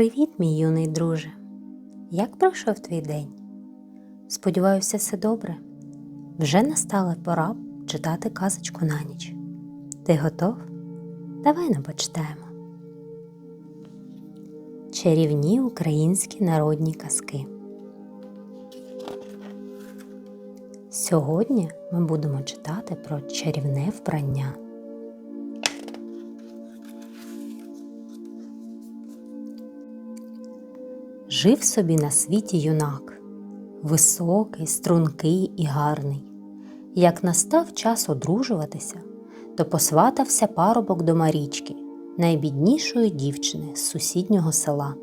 Привіт, мій юний друже. Як пройшов твій день? Сподіваюся, все добре. Вже настала пора читати казочку на ніч. Ти готов? Давай нам почитаємо. Чарівні українські народні казки. Сьогодні ми будемо читати про чарівне вбрання. Жив собі на світі юнак, високий, стрункий і гарний. Як настав час одружуватися, то посватався парубок до Марічки, найбіднішої дівчини з сусіднього села.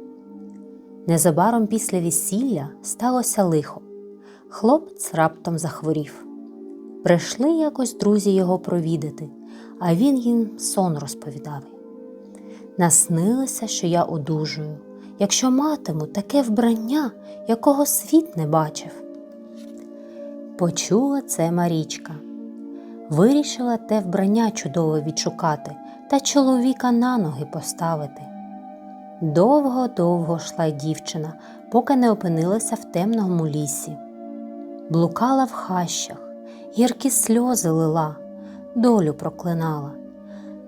Незабаром після весілля сталося лихо. Хлопець раптом захворів. Прийшли якось друзі його провідати, а він їм сон розповідав. Наснилося, що я одужую, якщо матиму таке вбрання, якого світ не бачив. Почула це Марічка. Вирішила те вбрання чудово відшукати та чоловіка на ноги поставити. Довго-довго йшла дівчина, поки не опинилася в темному лісі. Блукала в хащах, гіркі сльози лила, долю проклинала.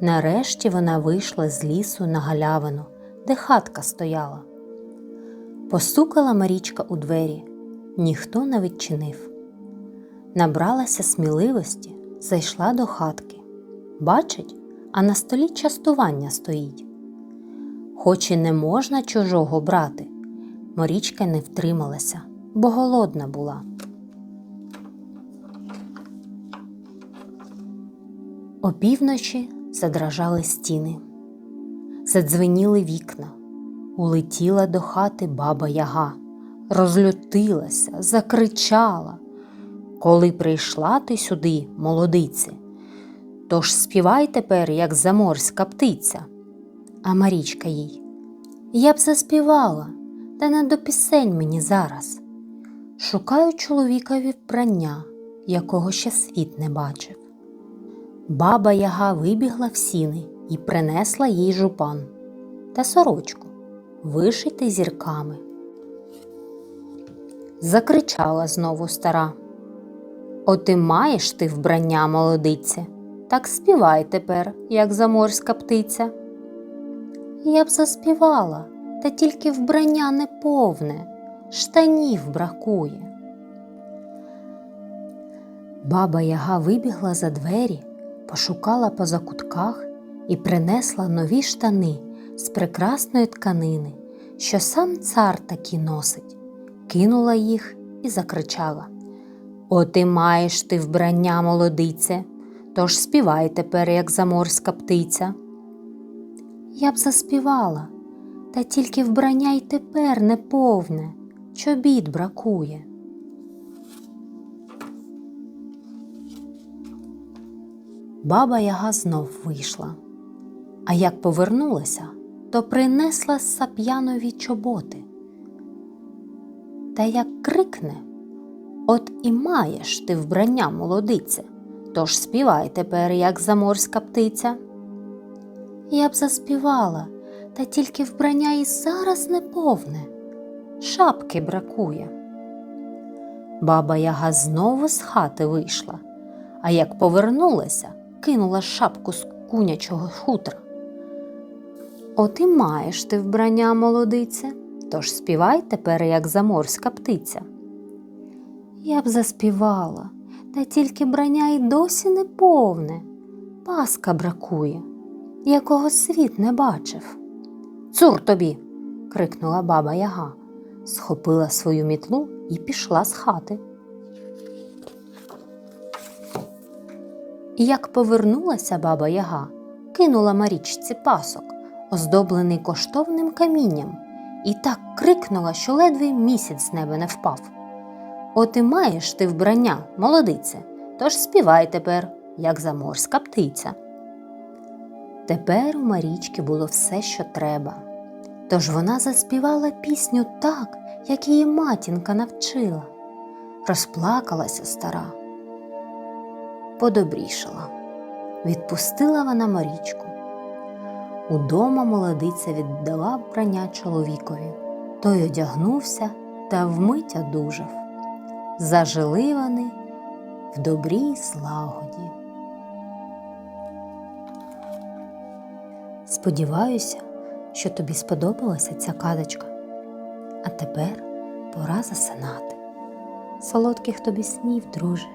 Нарешті вона вийшла з лісу на галявину, де хатка стояла. Постукала Марічка у двері, ніхто не відчинив. Набралася сміливості, зайшла до хатки. Бачить, а на столі частування стоїть. Хоч і не можна чужого брати, Марічка не втрималася, бо голодна була. Опівночі задрожали стіни, задзвеніли вікна, улетіла до хати баба Яга, розлютилася, закричала. Коли прийшла ти сюди, молодице, то ж співай тепер, як заморська птиця. А Марічка їй, я б заспівала, та не до пісень мені зараз. Шукаю чоловікові вбрання, якого ще світ не бачив. Баба Яга вибігла в сіни і принесла їй жупан та сорочку, вишити зірками. Закричала знову стара. Оти маєш ти вбрання, молодице, так співай тепер, як заморська птиця. Я б заспівала, та тільки вбрання не повне, штанів бракує. Баба Яга вибігла за двері, пошукала по закутках і принесла нові штани з прекрасної тканини, що сам цар такі носить, кинула їх і закричала. От і маєш ти вбрання, молодице, тож співай тепер, як заморська птиця. Я б заспівала, та тільки вбрання й тепер не повне, чобіт бракує. Баба Яга знов вийшла, а як повернулася, то принесла сап'янові чоботи. Та як крикне От і маєш ти вбрання, молодице, тож співай тепер, як заморська птиця. Я б заспівала, та тільки вбрання і зараз не повне, шапки бракує. Баба Яга знову з хати вийшла, а як повернулася, кинула шапку з кунячого хутра. От і маєш ти вбрання, молодице, тож співай тепер, як заморська птиця. Я б заспівала, та тільки брання й досі не повне, паска бракує, якого світ не бачив. Цур тобі. крикнула баба Яга, схопила свою мітлу і пішла з хати. Як повернулася баба Яга, кинула Марічці пасок, оздоблений коштовним камінням, і так крикнула, що ледве місяць з неба не впав. От і маєш ти вбрання, молодице, тож співай тепер, як заморська птиця. Тепер у Марічки було все, що треба. Тож вона заспівала пісню так, як її матінка навчила. Розплакалася стара, подобрішала. Відпустила вона Марічку. Удома молодиця віддала вбрання чоловікові. Той одягнувся та вмить одужав. Зажили вони в добрій злагоді. Сподіваюся, що тобі сподобалася ця казочка. А тепер пора засинати. Солодких тобі снів, друже.